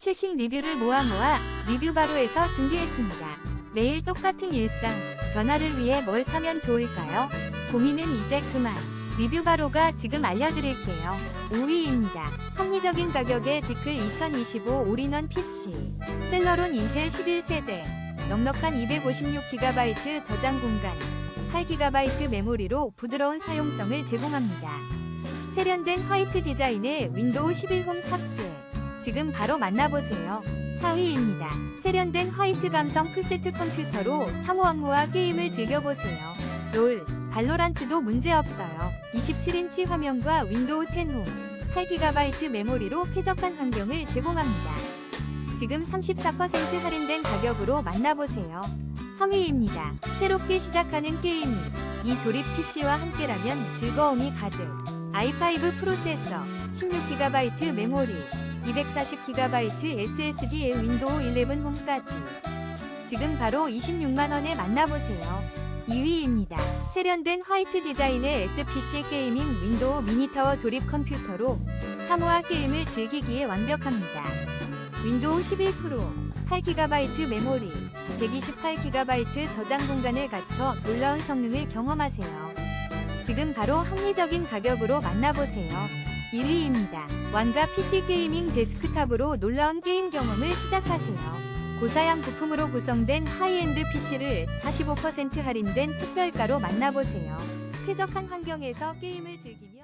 최신 리뷰를 모아 모아 리뷰 바로에서 준비했습니다. 매일 똑같은 일상, 변화를 위해 뭘 사면 좋을까요? 고민은 이제 그만. 리뷰 바로가 지금 알려드릴게요. 5위입니다. 합리적인 가격에 디클 2025 올인원 PC. 셀러론 인텔 11세대. 넉넉한 256GB 저장 공간. 8GB 메모리로 부드러운 사용성을 제공합니다. 세련된 화이트 디자인의 윈도우 11홈 탑재. 지금 바로 만나보세요. 4위입니다. 세련된 화이트 감성 풀세트 컴퓨터로 사무 업무와 게임을 즐겨보세요. 롤, 발로란트도 문제없어요. 27인치 화면과 윈도우 10홈, 8GB 메모리로 쾌적한 환경을 제공합니다. 지금 34% 할인된 가격으로 만나보세요. 3위입니다. 새롭게 시작하는 게이밍. 이 조립 PC와 함께라면 즐거움이 가득. i5 프로세서, 16GB 메모리, 240GB SSD의 윈도우 11 홈까지. 지금 바로 26만원에 만나보세요. 2위입니다. 세련된 화이트 디자인의 SPC 게이밍 윈도우 미니타워 조립 컴퓨터로 사무와 게임을 즐기기에 완벽합니다. 윈도우 11 프로, 8GB 메모리, 128GB 저장 공간을 갖춰 놀라운 성능을 경험하세요. 지금 바로 합리적인 가격으로 만나보세요. 1위입니다. 왕가 PC 게이밍 데스크탑으로 놀라운 게임 경험을 시작하세요. 고사양 부품으로 구성된 하이엔드 PC를 45% 할인된 특별가로 만나보세요. 쾌적한 환경에서 게임을 즐기며